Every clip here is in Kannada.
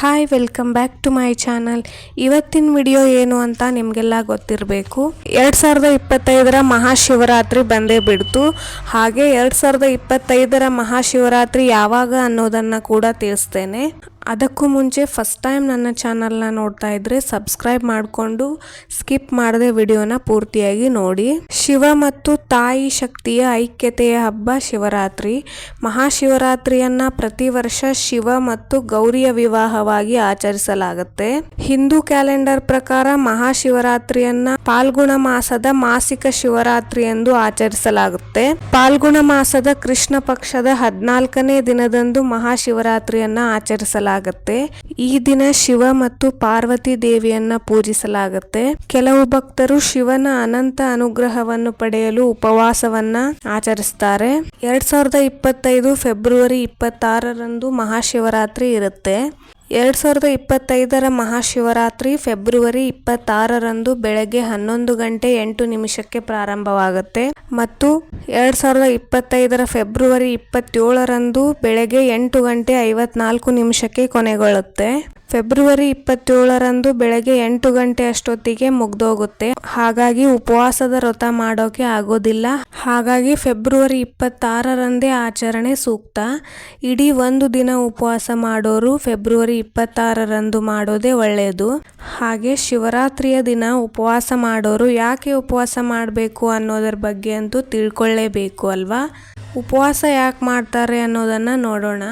Hi welcome back to my channel ಇವತ್ತಿನ ವಿಡಿಯೋ ಏನು ಅಂತ ನಿಮಗೆಲ್ಲ ಗೊತ್ತಿರಬೇಕು. ಎರಡು ಸಾವಿರದ ಇಪ್ಪತ್ತೈದರ ಮಹಾಶಿವರಾತ್ರಿ ಬಂದೇ ಬಿಡ್ತು. ಹಾಗೆ ಎರಡು ಸಾವಿರದ ಇಪ್ಪತ್ತೈದರ ಮಹಾಶಿವರಾತ್ರಿ ಯಾವಾಗ ಅನ್ನೋದನ್ನು ಕೂಡ ತಿಳಿಸ್ತೇನೆ. ಅದಕ್ಕೂ ಮುಂಚೆ ಫಸ್ಟ್ ಟೈಮ್ ನನ್ನ ಚಾನಲ್ನ ನೋಡ್ತಾ ಇದ್ರೆ ಸಬ್ಸ್ಕ್ರೈಬ್ ಮಾಡಿಕೊಂಡು ಸ್ಕಿಪ್ ಮಾಡದೆ ವಿಡಿಯೋನ ಪೂರ್ತಿಯಾಗಿ ನೋಡಿ. ಶಿವ ಮತ್ತು ತಾಯಿ ಶಕ್ತಿಯ ಐಕ್ಯತೆಯ ಹಬ್ಬ ಶಿವರಾತ್ರಿ. ಮಹಾಶಿವರಾತ್ರಿಯನ್ನ ಪ್ರತಿ ವರ್ಷ ಶಿವ ಮತ್ತು ಗೌರಿಯ ವಿವಾಹವಾಗಿ ಆಚರಿಸಲಾಗುತ್ತೆ. ಹಿಂದೂ ಕ್ಯಾಲೆಂಡರ್ ಪ್ರಕಾರ ಮಹಾಶಿವರಾತ್ರಿಯನ್ನ ಪಾಲ್ಗುಣ ಮಾಸದ ಮಾಸಿಕ ಶಿವರಾತ್ರಿ ಎಂದು ಆಚರಿಸಲಾಗುತ್ತೆ. ಪಾಲ್ಗುಣ ಮಾಸದ ಕೃಷ್ಣ ಪಕ್ಷದ ಹದಿನಾಲ್ಕನೇ ದಿನದಂದು ಮಹಾಶಿವರಾತ್ರಿಯನ್ನ ಆಚರಿಸಲಾಗುತ್ತೆ. ಈ ದಿನ ಶಿವ ಮತ್ತು ಪಾರ್ವತಿ ದೇವಿಯನ್ನ ಪೂಜಿಸಲಾಗುತ್ತೆ. ಕೆಲವು ಭಕ್ತರು ಶಿವನ ಅನಂತ ಅನುಗ್ರಹವನ್ನು ಪಡೆಯಲು ಉಪವಾಸವನ್ನ ಆಚರಿಸ್ತಾರೆ. ಎರಡ್ ಸಾವಿರದ ಇಪ್ಪತ್ತೈದು ಫೆಬ್ರವರಿ ಇಪ್ಪತ್ತಾರರಂದು ಮಹಾಶಿವರಾತ್ರಿ ಇರುತ್ತೆ. ಎರಡ್ ಸಾವಿರದ ಇಪ್ಪತ್ತೈದರ ಮಹಾಶಿವರಾತ್ರಿ ಫೆಬ್ರವರಿ ಇಪ್ಪತ್ತಾರರಂದು ಬೆಳಗ್ಗೆ ಹನ್ನೊಂದು ಗಂಟೆ ಎಂಟು ನಿಮಿಷಕ್ಕೆ ಪ್ರಾರಂಭವಾಗುತ್ತೆ. ಮತ್ತು ಎರಡು ಸಾವಿರದ ಇಪ್ಪತ್ತೈದರ ಫೆಬ್ರವರಿ ಇಪ್ಪತ್ತೇಳರಂದು ಬೆಳಗ್ಗೆ ಎಂಟು ಗಂಟೆ ಐವತ್ನಾಲ್ಕು ನಿಮಿಷಕ್ಕೆ ಕೊನೆಗೊಳ್ಳುತ್ತೆ. ಫೆಬ್ರವರಿ ಇಪ್ಪತ್ತೇಳರಂದು ಬೆಳಗ್ಗೆ ಎಂಟು ಗಂಟೆ ಅಷ್ಟೊತ್ತಿಗೆ ಮುಗ್ದೋಗುತ್ತೆ. ಹಾಗಾಗಿ ಉಪವಾಸದ ವ್ರತ ಮಾಡೋಕೆ ಆಗೋದಿಲ್ಲ. ಹಾಗಾಗಿ ಫೆಬ್ರವರಿ ಇಪ್ಪತ್ತಾರರಂದೇ ಆಚರಣೆ ಸೂಕ್ತ. ಇಡೀ ಒಂದು ದಿನ ಉಪವಾಸ ಮಾಡೋರು ಫೆಬ್ರವರಿ ಇಪ್ಪತ್ತಾರರಂದು ಮಾಡೋದೇ ಒಳ್ಳೆಯದು. ಹಾಗೆ ಶಿವರಾತ್ರಿಯ ದಿನ ಉಪವಾಸ ಮಾಡೋರು ಯಾಕೆ ಉಪವಾಸ ಮಾಡಬೇಕು ಅನ್ನೋದರ ಬಗ್ಗೆ ಅಂತೂ ತಿಳ್ಕೊಳ್ಳೇಬೇಕು ಅಲ್ವಾ? ಉಪವಾಸ ಯಾಕೆ ಮಾಡ್ತಾರೆ ಅನ್ನೋದನ್ನು ನೋಡೋಣ.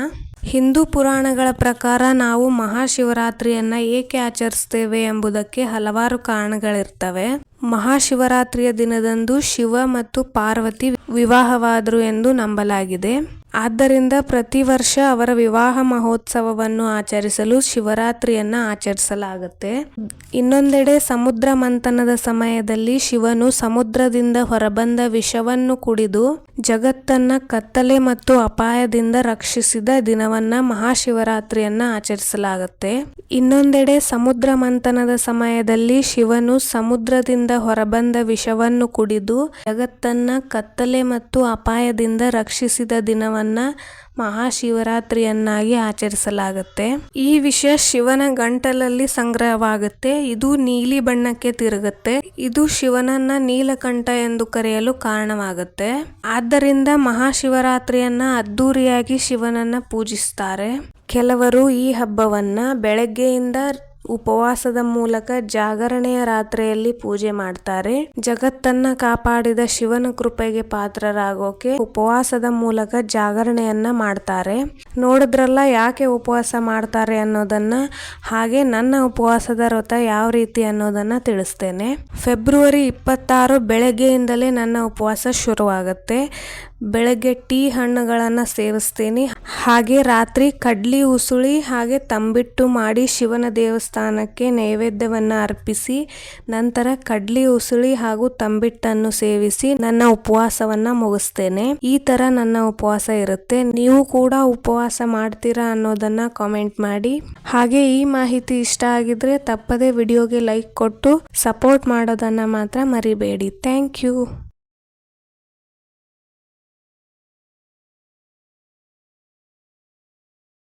ಹಿಂದೂ ಪುರಾಣಗಳ ಪ್ರಕಾರ ನಾವು ಮಹಾಶಿವರಾತ್ರಿಯನ್ನ ಏಕೆ ಆಚರಿಸ್ತೇವೆ ಎಂಬುದಕ್ಕೆ ಹಲವಾರು ಕಾರಣಗಳಿರ್ತವೆ. ಮಹಾಶಿವರಾತ್ರಿಯ ದಿನದಂದು ಶಿವ ಮತ್ತು ಪಾರ್ವತಿ ವಿವಾಹವಾದರು ಎಂದು ನಂಬಲಾಗಿದೆ. ಆದ್ದರಿಂದ ಪ್ರತಿ ವರ್ಷ ಅವರ ವಿವಾಹ ಮಹೋತ್ಸವವನ್ನು ಆಚರಿಸಲು ಶಿವರಾತ್ರಿಯನ್ನ ಆಚರಿಸಲಾಗುತ್ತೆ. ಇನ್ನೊಂದೆಡೆ ಸಮುದ್ರ ಮಂಥನದ ಸಮಯದಲ್ಲಿ ಶಿವನು ಸಮುದ್ರದಿಂದ ಹೊರಬಂದ ವಿಷವನ್ನು ಕುಡಿದು ಜಗತ್ತನ್ನ ಕತ್ತಲೆ ಮತ್ತು ಅಪಾಯದಿಂದ ರಕ್ಷಿಸಿದ ದಿನವನ್ನ ಮಹಾಶಿವರಾತ್ರಿಯನ್ನ ಆಚರಿಸಲಾಗುತ್ತೆ. ಇನ್ನೊಂದೆಡೆ ಸಮುದ್ರ ಮಂಥನದ ಸಮಯದಲ್ಲಿ ಶಿವನು ಸಮುದ್ರದಿಂದ ಹೊರಬಂದ ವಿಷವನ್ನು ಕುಡಿದು ಜಗತ್ತನ್ನ ಕತ್ತಲೆ ಮತ್ತು ಅಪಾಯದಿಂದ ರಕ್ಷಿಸಿದ ದಿನವನ್ನ ಮಹಾಶಿವರಾತ್ರಿಯನ್ನಾಗಿ ಆಚರಿಸಲಾಗುತ್ತೆ. ಈ ವಿಷ ಶಿವನ ಗಂಟಲಲ್ಲಿ ಸಂಗ್ರಹವಾಗುತ್ತೆ. ಇದು ನೀಲಿ ಬಣ್ಣಕ್ಕೆ ತಿರುಗುತ್ತೆ. ಇದು ಶಿವನನ್ನ ನೀಲಕಂಠ ಎಂದು ಕರೆಯಲು ಕಾರಣವಾಗುತ್ತೆ. ಆದ್ದರಿಂದ ಮಹಾಶಿವರಾತ್ರಿಯನ್ನ ಅದ್ದೂರಿಯಾಗಿ ಶಿವನನ್ನ ಪೂಜಿಸ್ತಾರೆ. ಕೆಲವರು ಈ ಹಬ್ಬವನ್ನ ಬೆಳಗ್ಗೆಯಿಂದ ಉಪವಾಸದ ಮೂಲಕ ಜಾಗರಣೆಯ ರಾತ್ರಿಯಲ್ಲಿ ಪೂಜೆ ಮಾಡ್ತಾರೆ. ಜಗತ್ತನ್ನ ಕಾಪಾಡಿದ ಶಿವನ ಕೃಪೆಗೆ ಪಾತ್ರರಾಗೋಕೆ ಉಪವಾಸದ ಮೂಲಕ ಜಾಗರಣೆಯನ್ನ ಮಾಡ್ತಾರೆ. ನೋಡಿದ್ರಲ್ಲ ಯಾಕೆ ಉಪವಾಸ ಮಾಡ್ತಾರೆ ಅನ್ನೋದನ್ನ, ಹಾಗೆ ನನ್ನ ಉಪವಾಸದ ವ್ರತ ಯಾವ ರೀತಿ ಅನ್ನೋದನ್ನ ತಿಳಿಸ್ತೇನೆ. ಫೆಬ್ರವರಿ ಇಪ್ಪತ್ತಾರು ಬೆಳಗ್ಗೆಯಿಂದಲೇ ನನ್ನ ಉಪವಾಸ ಶುರುವಾಗುತ್ತೆ. ಬೆಳಗ್ಗೆ ಟೀ ಹಣ್ಣುಗಳನ್ನು ಸೇವಿಸ್ತೀನಿ. ಹಾಗೆ ರಾತ್ರಿ ಕಡ್ಲಿ, ಉಸುಳಿ, ಹಾಗೆ ತಂಬಿಟ್ಟು ಮಾಡಿ ಶಿವನ ದೇವಸ್ಥಾನಕ್ಕೆ ನೈವೇದ್ಯವನ್ನು ಅರ್ಪಿಸಿ, ನಂತರ ಕಡ್ಲಿ, ಉಸುಳಿ ಹಾಗೂ ತಂಬಿಟ್ಟನ್ನು ಸೇವಿಸಿ ನನ್ನ ಉಪವಾಸವನ್ನ ಮುಗಿಸ್ತೇನೆ. ಈ ತರ ನನ್ನ ಉಪವಾಸ ಇರುತ್ತೆ. ನೀವು ಕೂಡ ಉಪವಾಸ ಮಾಡ್ತೀರಾ ಅನ್ನೋದನ್ನ ಕಾಮೆಂಟ್ ಮಾಡಿ. ಹಾಗೆ ಈ ಮಾಹಿತಿ ಇಷ್ಟ ಆಗಿದ್ರೆ ತಪ್ಪದೇ ವಿಡಿಯೋಗೆ ಲೈಕ್ ಕೊಟ್ಟು ಸಪೋರ್ಟ್ ಮಾಡೋದನ್ನ ಮಾತ್ರ ಮರಿಬೇಡಿ. Thank you